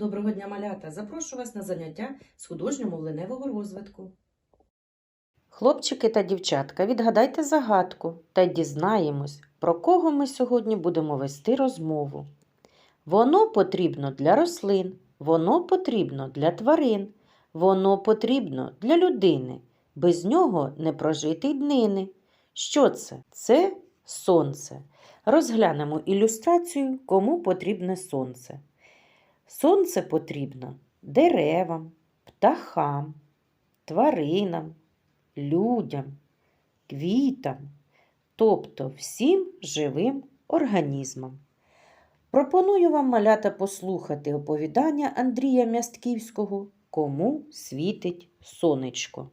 Доброго дня, малята! Запрошую вас на заняття з художньо-мовленевого розвитку. Хлопчики та дівчатка, відгадайте загадку та дізнаємось, про кого ми сьогодні будемо вести розмову. Воно потрібно для рослин, воно потрібно для тварин, воно потрібно для людини. Без нього не прожити й днини. Що це? Це сонце. Розглянемо ілюстрацію, кому потрібне сонце. Сонце потрібно деревам, птахам, тваринам, людям, квітам, тобто всім живим організмам. Пропоную вам, малята, послухати оповідання Андрія Мястківського Кому світить сонечко.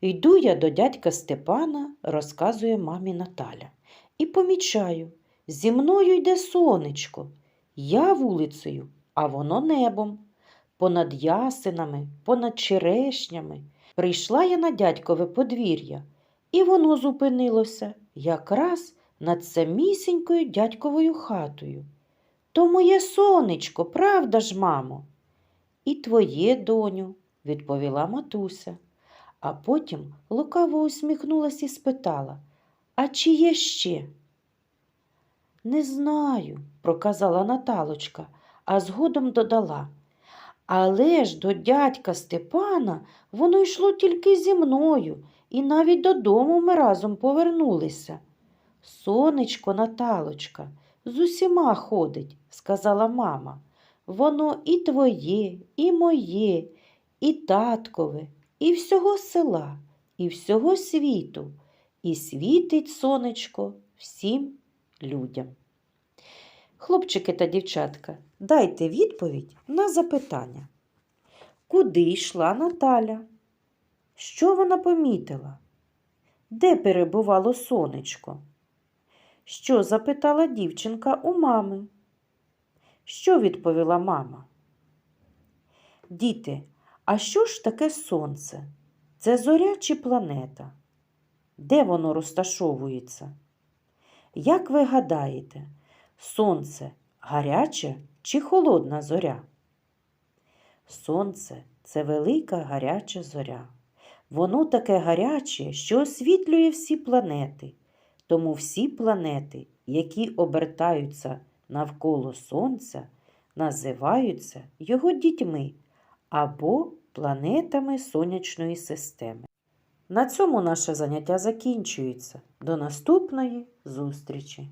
Йду я до дядька Степана, розказує мамі Наталя, і помічаю, зі мною йде сонечко. Я вулицею, а воно небом, понад ясинами, понад черешнями. Прийшла я на дядькове подвір'я, і воно зупинилося якраз над самісінькою дядьковою хатою. То моє сонечко, правда ж, мамо? І твоє, доню, відповіла матуся, а потім лукаво усміхнулась і спитала, а чи є ще? Не знаю, проказала Наталочка, а згодом додала. Але ж до дядька Степана воно йшло тільки зі мною, і навіть додому ми разом повернулися. Сонечко, Наталочка, з усіма ходить, сказала мама. Воно і твоє, і моє, і таткове, і всього села, і всього світу, і світить сонечко всім людям. Хлопчики та дівчатка, дайте відповідь на запитання. Куди йшла Наталя? Що вона помітила? Де перебувало сонечко? Що запитала дівчинка у мами? Що відповіла мама? Діти, а що ж таке сонце? Це зоря чи планета? Де воно розташовується? Як ви гадаєте, сонце гаряча чи холодна зоря? Сонце це велика гаряча зоря. Воно таке гаряче, що освітлює всі планети. Тому всі планети, які обертаються навколо Сонця, називаються його дітьми або планетами сонячної системи. На цьому наше заняття закінчується. До наступної зустрічі!